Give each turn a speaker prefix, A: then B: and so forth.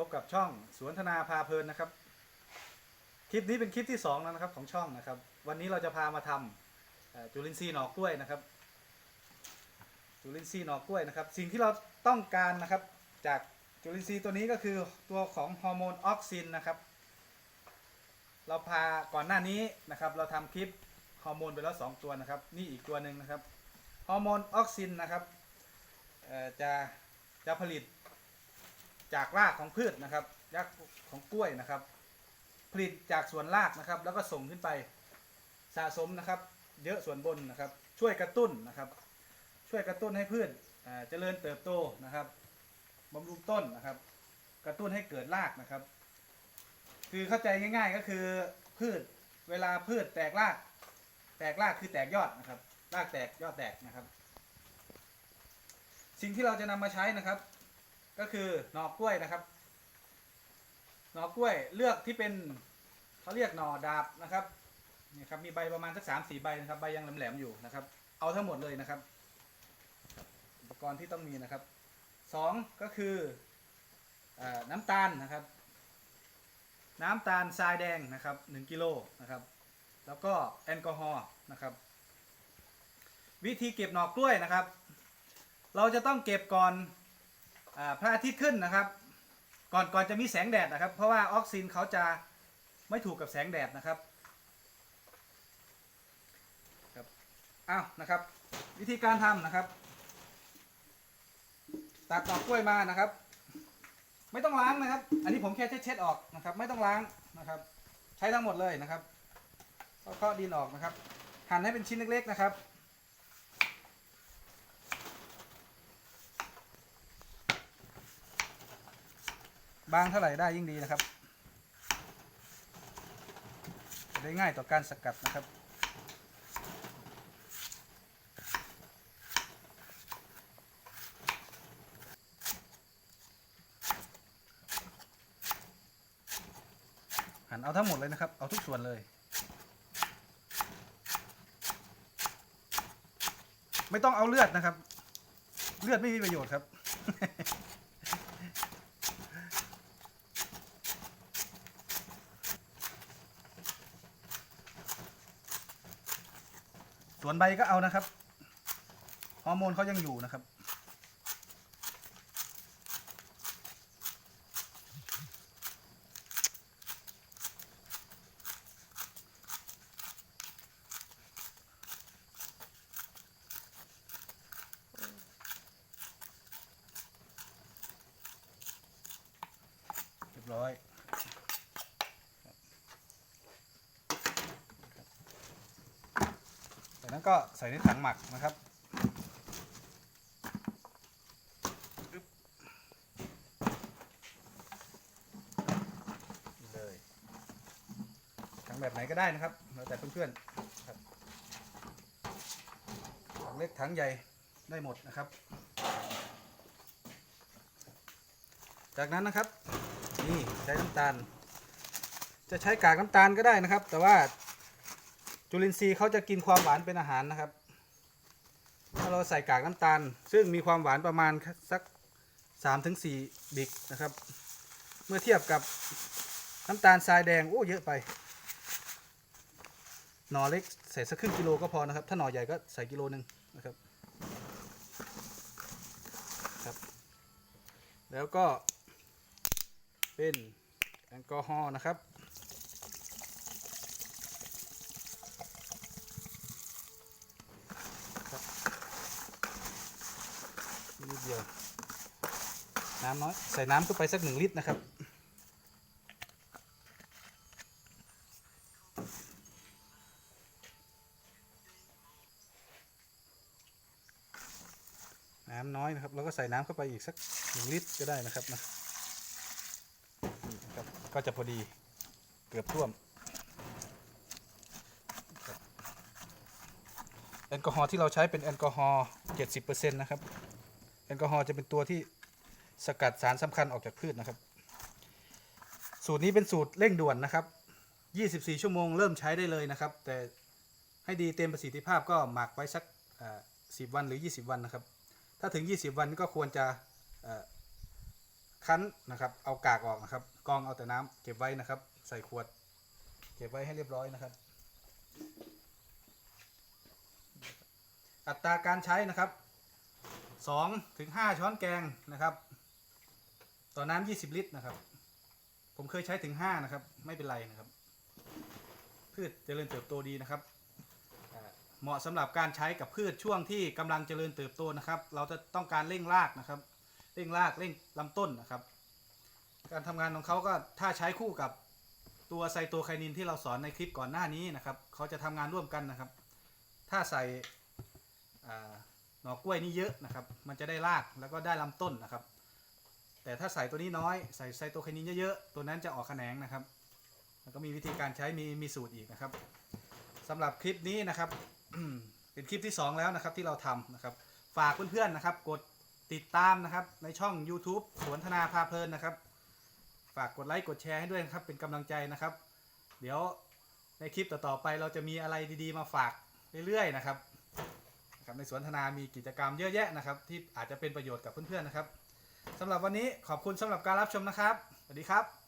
A: พบกับช่องสวนธนาพาเพลินนะครับ คลิปนี้เป็นคลิปที่สองแล้วนะครับของช่องนะครับ วันนี้เราจะพามาทำจุลินทรีย์หนอกกล้วยนะครับ จุลินทรีย์หนอกกล้วยนะครับ สิ่งที่เราต้องการนะครับจากจุลินทรีย์ตัวนี้ก็คือตัวของฮอร์โมนออกซินนะครับ เราพาก่อนหน้านี้นะครับ เราทำคลิปฮอร์โมนไปแล้วสองตัวนะครับ นี่อีกตัวหนึ่งนะครับฮอร์โมนออกซินนะครับจะจะผลิต จากรากของพืชนะครับรากของกล้วยนะครับ ผลิตจากส่วนรากนะครับ แล้วก็ส่งขึ้นไปสะสมนะครับ เยอะส่วนบนนะครับ ช่วยกระตุ้นนะครับ ช่วยกระตุ้นให้พืชเจริญเติบโตนะครับบำรุงต้นนะครับ กระตุ้นให้เกิดรากนะครับ คือเข้าใจง่าย ๆก็คือพืชเวลาพืชแตกราก แตกรากคือแตกยอดนะครับ รากแตกยอดแตกนะครับ สิ่งที่เราจะนำมาใช้นะครับ ก็คือหน่อกล้วยนะครับ หน่อกล้วยเลือกที่เป็นเขาเรียกหน่อดาบนะครับนี่ครับมีใบประมาณสักสามสี่ใบนะครับ ใบยังแหลมๆอยู่นะครับ เอาทั้งหมดเลยนะครับ อุปกรณ์ที่ต้องมีนะครับสองก็คืออน้ำตาลนะครับ น้ำตาลทรายแดงนะครับ1กิโลนะครับ แล้วก็แอลกอฮอล์นะครับ วิธีเก็บหน่อกล้วยนะครับ เราจะต้องเก็บก่อน อาพระอาทิตย์ขึ้นนะครับ ก่อนก่อนจะมีแสงแดดนะครับ เพราะว่าออกซินเขาจะไม่ถูกกับแสงแดดนะครับครับอ้าวนะครับ วิธีการทำนะครับ ตัดหน่อกล้วยมานะครับ ไม่ต้องล้างนะครับ อันนี้ผมแค่เช็ดออกนะครับ ไม่ต้องล้างนะครับ ใช้ทั้งหมดเลยนะครับก็เคาะดินออกนะครับ หั่นให้เป็นชิ้นเล็กๆนะครับ บางเท่าไหร่ได้ยิ่งดีนะครับจะได้ง่ายต่อการสกัดนะครับ หั่นเอาทั้งหมดเลยนะครับ เอาทุกส่วนเลย ไม่ต้องเอาเลือดนะครับ เลือดไม่มีประโยชน์ครับ วนใบก็เอานะครับ ฮอร์โมนเขายังอยู่นะครับ เรียบร้อย จาก นั้นก็ใส่ในถังหมักนะครับเลยถังแบบไหนก็ได้นะครับแล้วแต่เพื่อนๆครับถังเล็กถังใหญ่ได้หมดนะครับ จากนั้นนะครับ นี่ใช้น้ำตาล จะใช้กากน้ำตาลก็ได้นะครับ แต่ว่า จุลินทรีย์เขาจะกินความหวานเป็นอาหารนะครับ ถ้าเราใส่กากน้ำตาล ซึ่งมีความหวานประมาณสัก3-4ถึงบิกนะครับ เมื่อเทียบกับน้ำตาลทรายแดงโอ้เยอะไป หน่อเล็กใส่สักครึ่งกิโลก็พอนะครับ ถ้าหน่อใหญ่ก็ใส่กิโลหนึ่งนะครับครับ แล้วก็เป็นแอลกอฮอล์นะครับ นิ ดเดียวน้ำน้อย ใส่น้ำเข้าไปสักหนึ่งลิตรนะครับ น้ำน้อยนะครับ แล้วก็ใส่น้ำเข้าไปอีกสักหนึ่งลิตรก็ได้นะครับนะนี่นะครับ ก็จะพอดีเกือบท่วมแอลกอฮอล์ที่เราใช้เป็นแอลกอฮอล์70%นะครับ แอลกอฮอล์จะเป็นตัวที่สกัดสารสำคัญออกจากพืชนะครับ สูตรนี้เป็นสูตรเร่งด่วนนะครับ 24 ชั่วโมงเริ่มใช้ได้เลยนะครับ แต่ให้ดีเต็มประสิทธิภาพก็หมักไว้สัก10วันหรือ 20 วันนะครับ ถ้าถึง 20 วันก็ควรจะคั้นนะครับ เอากากออกนะครับ กองเอาแต่น้ำเก็บไว้นะครับ ใส่ขวด เก็บไว้ให้เรียบร้อยนะครับ อัตราการใช้นะครับ 2ถึง5ช้อนแกงนะครับ ต่อน้ำ20 ลิตรนะครับ ผมเคยใช้ถึง 5 นะครับ ไม่เป็นไรนะครับ พืชเจริญเติบโตดีนะครับ เหมาะสำหรับการใช้กับพืชช่วงที่กำลังเจริญเติบโตนะครับ เราจะต้องการเร่งรากนะครับ เร่งรากเร่งลำต้นนะครับ การทำงานของเขาก็ถ้าใช้คู่กับตัวไซโตไคนินที่เราสอนในคลิปก่อนหน้านี้นะครับ เขาจะทำงานร่วมกันนะครับ ถ้าใส่ หน่อกล้วยนี่เยอะนะครับ มันจะได้รากแล้วก็ได้ลำต้นนะครับ แต่ถ้าใส่ตัวนี้น้อยใส่ไซโตไคนินเยอะๆ ตัวนั้นจะออกแขนงนะครับ แล้วก็มีวิธีการใช้มีมีสูตรอีกนะครับสำหรับคลิปนี้นะครับ เป็นคลิปที่ 2 แล้วนะครับที่เราทำนะครับ ฝากเพื่อนๆนะครับ กดติดตามนะครับในช่อง YouTube สวนธนาพาเพลินนะครับ ฝากกดไลค์กดแชร์ให้ด้วยนะครับเป็นกำลังใจนะครับ เดี๋ยวในคลิปต่อๆไปเราจะมีอะไรดีๆมาฝากเรื่อยๆนะครับ นะครับในสวนธนามีกิจกรรมเยอะแยะนะครับ ที่อาจจะเป็นประโยชน์กับเพื่อนๆนะครับสำหรับวันนี้ขอบคุณสำหรับการรับชมนะครับสวัสดีครับ